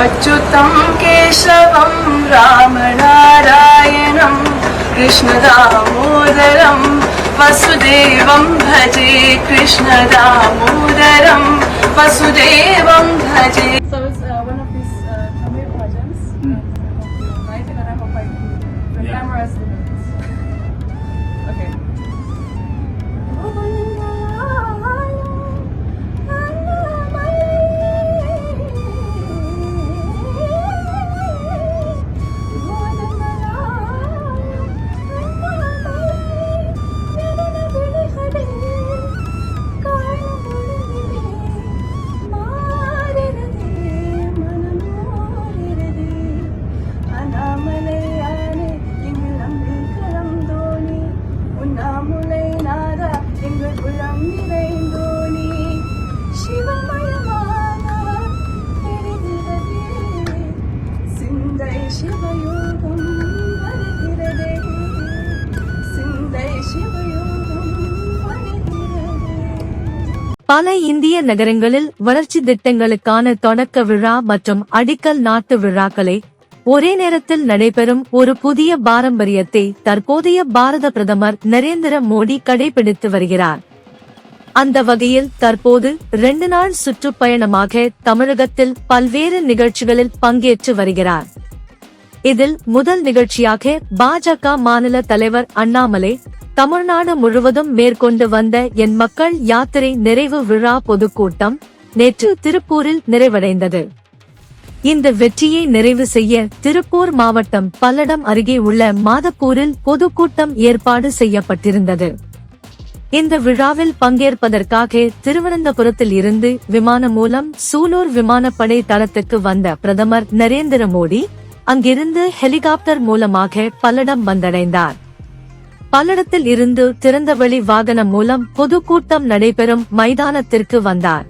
अच्युतं केशवं रामनारायणं कृष्णदामोदरं वसुदेवं भजे कृष्णदामोदरं वसुदेवं भजे। So பல இந்திய நகரங்களில் வளர்ச்சி திட்டங்களுக்கான தொடக்க விழா மற்றும் அடிக்கல் நாட்டு விழாக்களை ஒரே நேரத்தில் நடைபெறும் ஒரு புதிய பாரம்பரியத்தை தற்போதைய பாரத பிரதமர் நரேந்திர மோடி கடைபிடித்து வருகிறார். அந்த வகையில் தற்போது ரெண்டு நாள் சுற்றுப்பயணமாக தமிழகத்தில் பல்வேறு நிகழ்ச்சிகளில் பங்கேற்று வருகிறார். இதில் முதல் நிகழ்ச்சியாக பாஜக மாநில தலைவர் அண்ணாமலை தமிழ்நாடு முழுவதும் மேற்கொண்டு வந்த என் மக்கள் யாத்திரை நிறைவு விழா பொதுக்கூட்டம் நேற்று திருப்பூரில் நிறைவடைந்தது. இந்த வெற்றியை நிறைவு செய்ய திருப்பூர் மாவட்டம் பல்லடம் அருகே உள்ள மாதப்பூரில் பொதுக்கூட்டம் ஏற்பாடு செய்யப்பட்டிருந்தது. இந்த விழாவில் பங்கேற்பதற்காக திருவனந்தபுரத்தில் இருந்து விமானம் மூலம் சூலூர் விமானப்படை தளத்துக்கு வந்த பிரதமர் நரேந்திர மோடி அங்கிருந்து ஹெலிகாப்டர் மூலமாக பல்லடம் வந்தடைந்தார். பல்லடத்தில் இருந்து திறந்தவெளி வாகனம் மூலம் பொதுக்கூட்டம் நடைபெறும் மைதானத்திற்கு வந்தார்.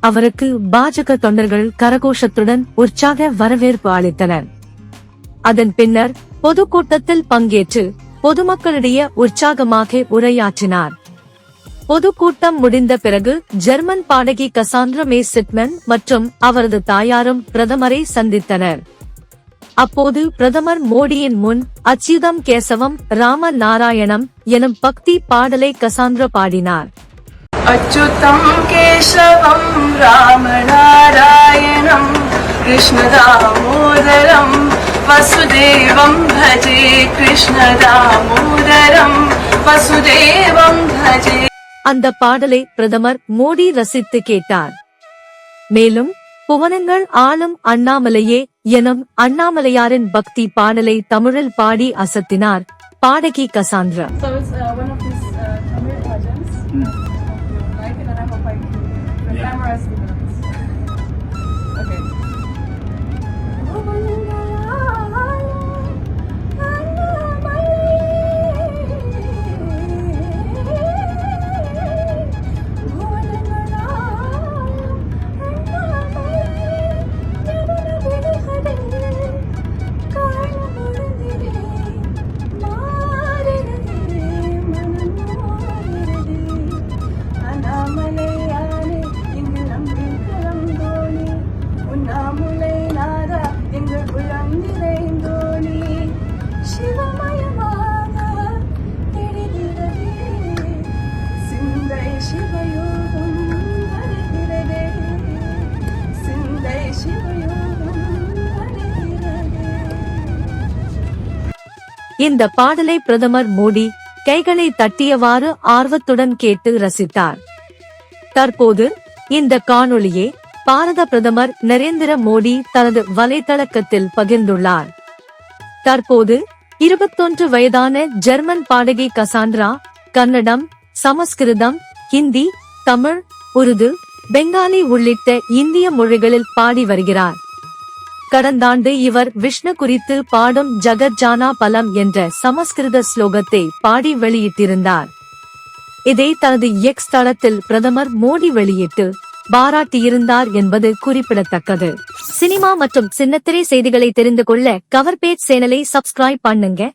அவருக்கு பாஜக தொண்டர்கள் கரகோஷத்துடன் உற்சாக வரவேற்பு அளித்தனர். அதன் பின்னர் பொதுக்கூட்டத்தில் பங்கேற்று பொதுமக்களிடையே உற்சாகமாக உரையாற்றினார். பொதுக்கூட்டம் முடிந்த பிறகு ஜெர்மன் பாடகி கசாந்திரமே சிட்மன் மற்றும் அவரது தாயாரும் பிரதமரை சந்தித்தனர். அப்போது பிரதமர் மோடியின் முன் அச்சிதம் கேசவம் ராம நாராயணம் எனும் பக்தி பாடலை கசாந்திர பாடினார் अच्युतं केशवं रामनारायणं कृष्णदामोदरं वसुदेवं भजे कृष्णदामोदरं वसुदेवं भजे அந்த பாடலை பிரதமர் மோடி ரசித்து கேட்டார் மேலும் புவனங்கள் ஆளும் அண்ணாமலையே எனும் அண்ணாமலையாரின் பக்தி பாடலை தமிழில் பாடி அசத்தினார் பாடகி கசாந்திரா. So இந்த பாடலை பிரதமர் மோடி கைகளை தட்டியவாறு ஆர்வத்துடன் கேட்டு ரசித்தார். தற்போது இந்த காணொளியை பாரத பிரதமர் நரேந்திர மோடி தனது வலைத்தளக்கத்தில் பகிர்ந்துள்ளார். தற்போது இருபத்தொன்று வயதான ஜெர்மன் பாடகி கசாண்ட்ரா கன்னடம் சமஸ்கிருதம் ஹிந்தி தமிழ் உருது பெங்காலி உள்ளிட்ட இந்திய மொழிகளில் பாடி வருகிறார். கடந்தாண்டு இவர் விஷ்ணு குறித்து பாடும் ஜகஜானா பலம் என்ற சமஸ்கிருத ஸ்லோகத்தை பாடி வெளியிட்டிருந்தார். இதை தனது எக்ஸ் தளத்தில் பிரதமர் மோடி வெளியிட்டு பாராட்டியிருந்தார் என்பது குறிப்பிடத்தக்கது. சினிமா மற்றும் சின்னத்திரை செய்திகளை தெரிந்து கொள்ள கவர் பேஜ் சேனலை சப்ஸ்கிரைப் பண்ணுங்க.